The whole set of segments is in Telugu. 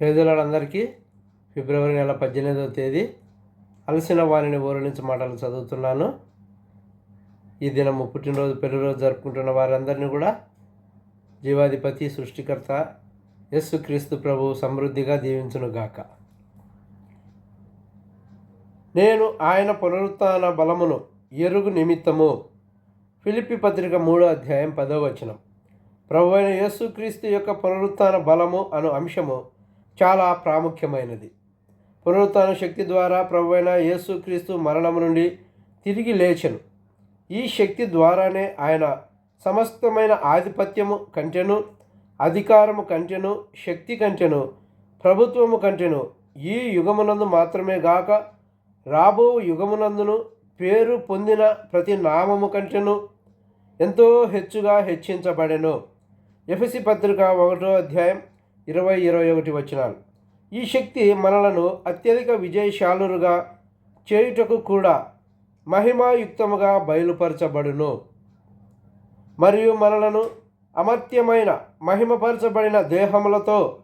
పేదలందరికీ ఫిబ్రవరి నెల పద్దెనిమిదవ తేదీ అలసిన వారిని ఓరణించి మాటలు చదువుతున్నాను. ఈ దినము పుట్టినరోజు పెళ్ళిరోజు జరుపుకుంటున్న వారందరినీ కూడా జీవాధిపతి సృష్టికర్త యేసుక్రీస్తు ప్రభు సమృద్ధిగా దీవించునుగాక నేను ఆయన పునరుత్న బలమును ఎరుగు నిమిత్తము ఫిలిపి పత్రిక మూడో అధ్యాయం పదో వచనం. ప్రభు అయిన యేసుక్రీస్తు యొక్క పునరుత్న బలము అను అంశము చాలా ప్రాముఖ్యమైనది. పునరుత్న శక్తి ద్వారా ప్రభు అయిన యేసుక్రీస్తు మరణము నుండి తిరిగి లేచెను. ఈ శక్తి ద్వారానే ఆయన సమస్తమైన ఆధిపత్యము కంటెను అధికారము కంటెను శక్తి కంటెను ప్రభుత్వము కంటెను ఈ యుగమునందు మాత్రమే గాక రాబో యుగమునందును పేరు పొందిన ప్రతి నామము కంటెను ఎంతో హెచ్చుగా హెచ్చించబడెను. ఎఫ్ఎసి పత్రిక ఒకటో అధ్యాయం ఇరవై ఇరవై ఒకటి వచనాలు. ఈ శక్తి మనలను అత్యధిక విజయశాలురుగా చేయుటకు కూడా మహిమాయుక్తముగా బయలుపరచబడును. మరియు మనలను అమర్త్యమైన మహిమపరచబడిన దేహములతో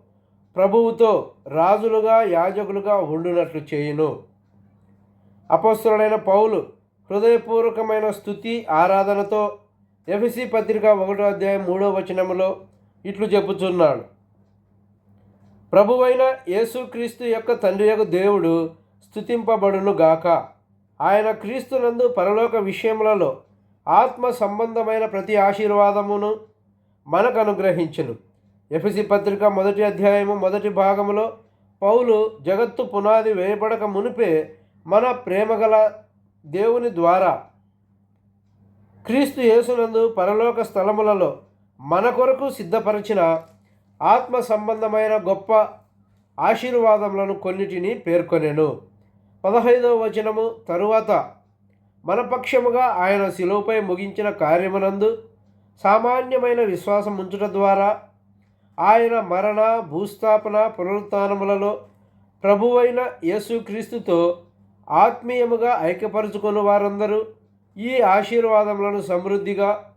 ప్రభువుతో రాజులుగా యాజకులుగా ఉండునట్లు చేయును. అపస్తుడైన పౌలు హృదయపూర్వకమైన స్థుతి ఆరాధనతో ఎఫ్సి పత్రిక ఒకటో అధ్యాయం మూడో వచనములో ఇట్లు చెప్పుచున్నాడు ప్రభువైన యేసుక్రీస్తు యొక్క తండ్రి యొక్క దేవుడు స్థుతింపబడును గాక. ఆయన క్రీస్తునందు పరలోక విషయములలో ఆత్మ సంబంధమైన ప్రతి ఆశీర్వాదమును మనకు అనుగ్రహించును. ఎఫ్సి పత్రిక మొదటి అధ్యాయము మొదటి భాగములో పౌలు జగత్తు పునాది వేయబడక మునిపే మన ప్రేమగల దేవుని ద్వారా క్రీస్తు యేసునందు పరలోక స్థలములలో మన కొరకు సిద్ధపరిచిన ఆత్మ సంబంధమైన గొప్ప ఆశీర్వాదములను కొన్నిటిని పేర్కొనెను. పదహైదవ వచనము తరువాత మన పక్షముగా ఆయన శిలువపై ముగించిన కార్యమునందు సామాన్యమైన విశ్వాసం ఉంచుట ద్వారా ఆయన మరణ భూస్థాపన పునరుత్నములలో ప్రభువైన యేసుక్రీస్తుతో ఆత్మీయముగా ఐక్యపరుచుకున్న వారందరూ ఈ ఆశీర్వాదములను సమృద్ధిగా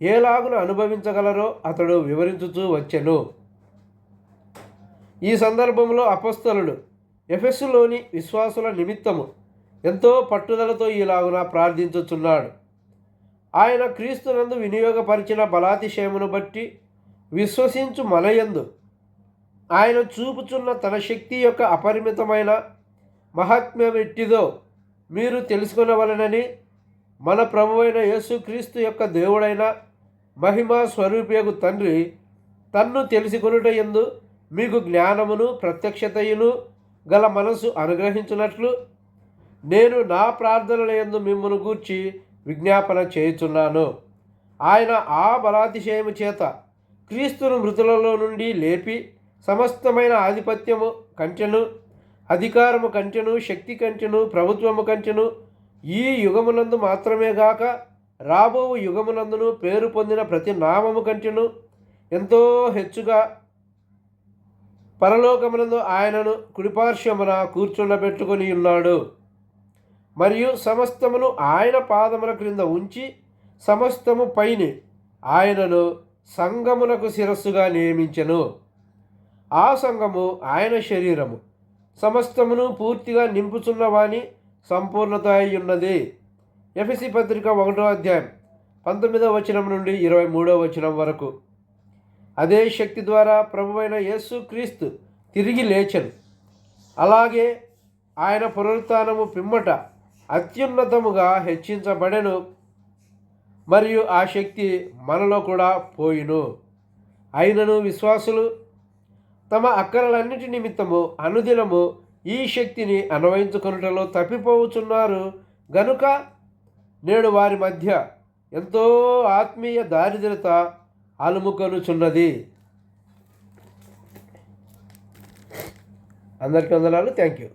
ఏలాగును అనుభవించగలరో అతడు వివరించుతూ వచ్చెను. ఈ సందర్భంలో అపస్తలుడు ఎఫెస్సులోని విశ్వాసుల నిమిత్తము ఎంతో పట్టుదలతో ఈలాగున ప్రార్థించుచున్నాడు. ఆయన క్రీస్తునందు వినియోగపరిచిన బలాతిశయమును బట్టి విశ్వసించు మనయందు ఆయన చూపుచున్న తన శక్తి యొక్క అపరిమితమైన మహాత్మ్యం ఎట్టిదో మీరు తెలుసుకునవలనని మన ప్రభువైన యేసుక్రీస్తు యొక్క దేవుడైన మహిమా స్వరూపియగు తండ్రి తన్ను తెలుసుకొనుట ఎందు మీకు జ్ఞానమును ప్రత్యక్షతయును గల మనసు అనుగ్రహించినట్లు నేను నా ప్రార్థనల ఎందు మిమ్మల్ని గూర్చి విజ్ఞాపన చేయుచున్నాను. ఆయన ఆ బలాతిశయము చేత క్రీస్తును మృతులలో నుండి లేపి సమస్తమైన ఆధిపత్యము కంచెను అధికారము కంచెను శక్తి కంచెను ప్రభుత్వము కంచెను ఈ యుగమునందు మాత్రమే గాక రాబో యుగమునందును పేరు పొందిన ప్రతి నామము కంచెను ఎంతో హెచ్చుగా పరలోకమునందు ఆయనను కుడిపార్శ్వమున కూర్చుండబెట్టుకొని ఉన్నాడు. మరియు సమస్తమును ఆయన పాదముల క్రింద ఉంచి సమస్తము పైని ఆయనను సంగమునకు శిరస్సుగా నియమించెను. ఆ సంఘము ఆయన శరీరము. సమస్తమును పూర్తిగా నింపుచున్నవాని సంపూర్ణత అయి ఉన్నది. ఎఫ్ఎసి పత్రిక ఒకటో అధ్యాయం పంతొమ్మిదవ వచనం నుండి ఇరవై మూడవ వచనం వరకు. అదే శక్తి ద్వారా ప్రభువైన యేసు క్రీస్తు తిరిగి లేచను. అలాగే ఆయన పునరుత్నము పిమ్మట అత్యున్నతముగా హెచ్చించబడెను. మరియు ఆ శక్తి మనలో కూడా పోయిను. అయినను విశ్వాసులు తమ అక్కరలన్నిటి నిమిత్తము అనుదినము ఈ శక్తిని అన్వయించుకొనుటలో తప్పిపోవుచున్నారు. గనుక నేడు వారి మధ్య ఎంతో ఆత్మీయ దారిద్రత అలుముకొనుచున్నది అందరికీ వందనాలు. Thank you.